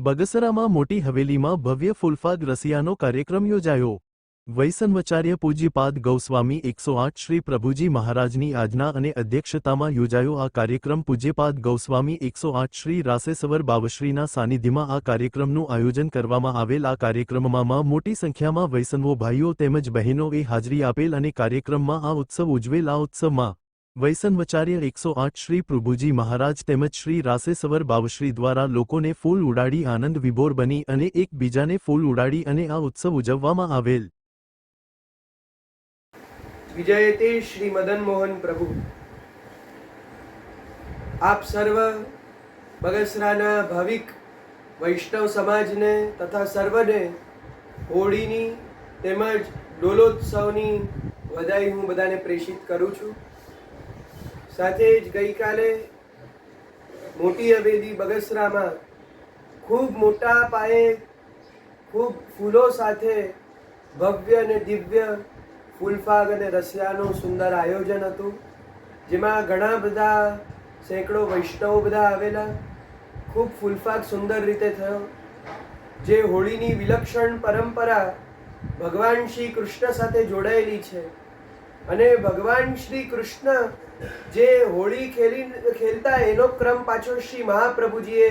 બગસરામાં મોટી હવેલીમાં ભવ્ય ફૂલફાગ રસિયાનો કાર્યક્રમ યોજાયો. વૈસન્વચાર્ય પૂજ્યપાદ ગૌસ્વામી એકસો આઠ શ્રી પ્રભુજી મહારાજની આજ્ઞા અને અધ્યક્ષતામાં યોજાયો આ કાર્યક્રમ પૂજ્યપાદ ગૌસ્વામી એકસો આઠ શ્રી રાસેસવર બાવશ્રીના સાનિધ્યમાં આ કાર્યક્રમનું આયોજન કરવામાં આવેલ. આ કાર્યક્રમમાં મોટી સંખ્યામાં વૈસનવો ભાઈઓ તેમજ બહેનોએ હાજરી આપેલ અને કાર્યક્રમમાં આ ઉત્સવ ઉજવેલ. આ ઉત્સવમાં વૈસન્વચાર્ય એકસો આઠ શ્રી પ્રભુજી મહારાજ તેમજ શ્રી રાસેસવર બાવશ્રી દ્વારા લોકોને ફૂલ ઉડાડી આનંદ વિભોર બની અને એકબીજાને ફૂલ ઉડાડી અને આ ઉત્સવ ઉજવવામાં આવેલ. વિજયતે શ્રી મદન મોહન પ્રભુ. આપ સર્વ બગસરાના ભાવિક વૈષ્ણવ સમાજને તથા સર્વને હોળીની તેમજ ડોલોત્સવની વધાઈ હું બધાને પ્રેષિત કરું છું. સાથે જ ગઈકાલે મોટી હવેલી બગસરામાં ખૂબ મોટા પાયે ખૂબ ફૂલો સાથે ભવ્ય અને દિવ્ય ફૂલફાગ અને રસિયાનું સુંદર આયોજન હતું, જેમાં ઘણા બધા સેંકડો વૈષ્ણવો બધા આવેલા. ખૂબ ફૂલફાગ સુંદર રીતે થયો, જે હોળીની વિલક્ષણ પરંપરા ભગવાન શ્રી કૃષ્ણ સાથે જોડાયેલી છે. અને ભગવાન શ્રી કૃષ્ણ જે હોળી ખેલી ખેલતા એનો ક્રમ પાછો શ્રી મહાપ્રભુજીએ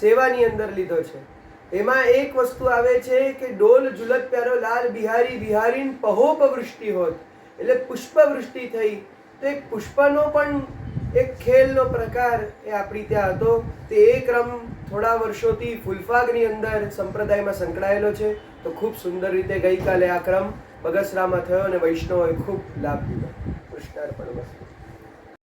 સેવાની અંદર લીધો છે. એમાં એક વસ્તુ આવે છે કે ડોલ ઝુલત પ્યારો લાલ બિહારી બિહારીન પહોપવૃષ્ટિ હોત. એટલે પુષ્પવૃષ્ટિ થઈ. તો એક પુષ્પનો પણ એક ખેલનો પ્રકાર એ આપણી ત્યાં હતો. તે એ ક્રમ થોડા વર્ષોથી ફૂલફાગની અંદર સંપ્રદાયમાં સંકળાયેલો છે. તો ખૂબ સુંદર રીતે ગઈકાલે આ ક્રમ બગસરામાં થયો અને વૈષ્ણવોએ ખૂબ લાભ લીધો. કૃષ્ણાર્પણ